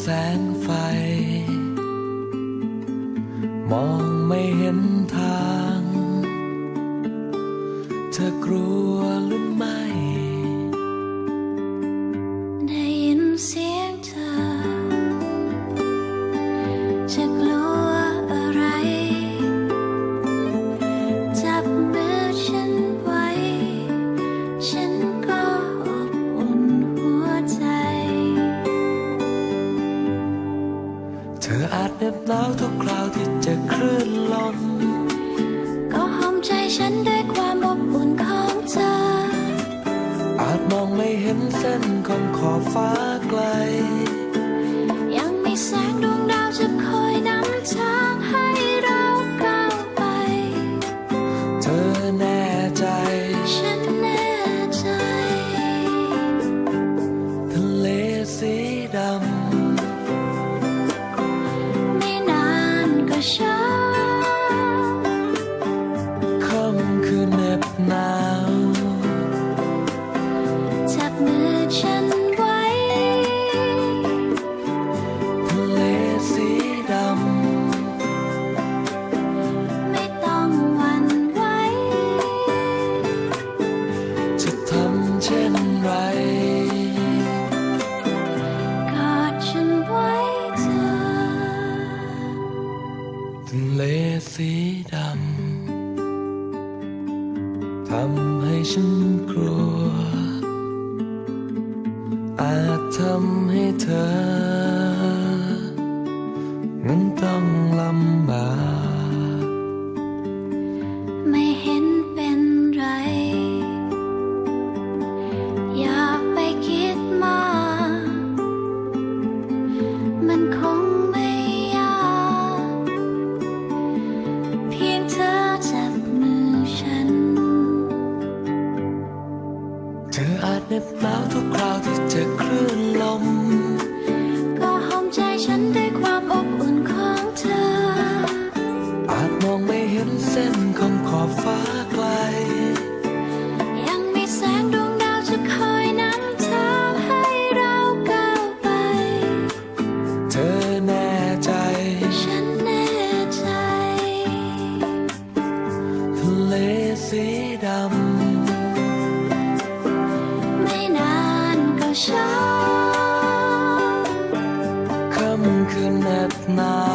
แสงไฟ มองไม่เห็นทาง เธอกลัวหรือไม่ บหนาวทุกคราวที่เจะคลื่นลม ก็หอมใจฉันด้วยความอบอุ่นของเธอ อาจมองไม่เห็นเส้นของขอบฟ้าไกล ดำทำให้ฉันกลัว อาจทำให้เธอ นั้นต้องลำบาก ฉั เช้าค่ำคืนเหน็บหนา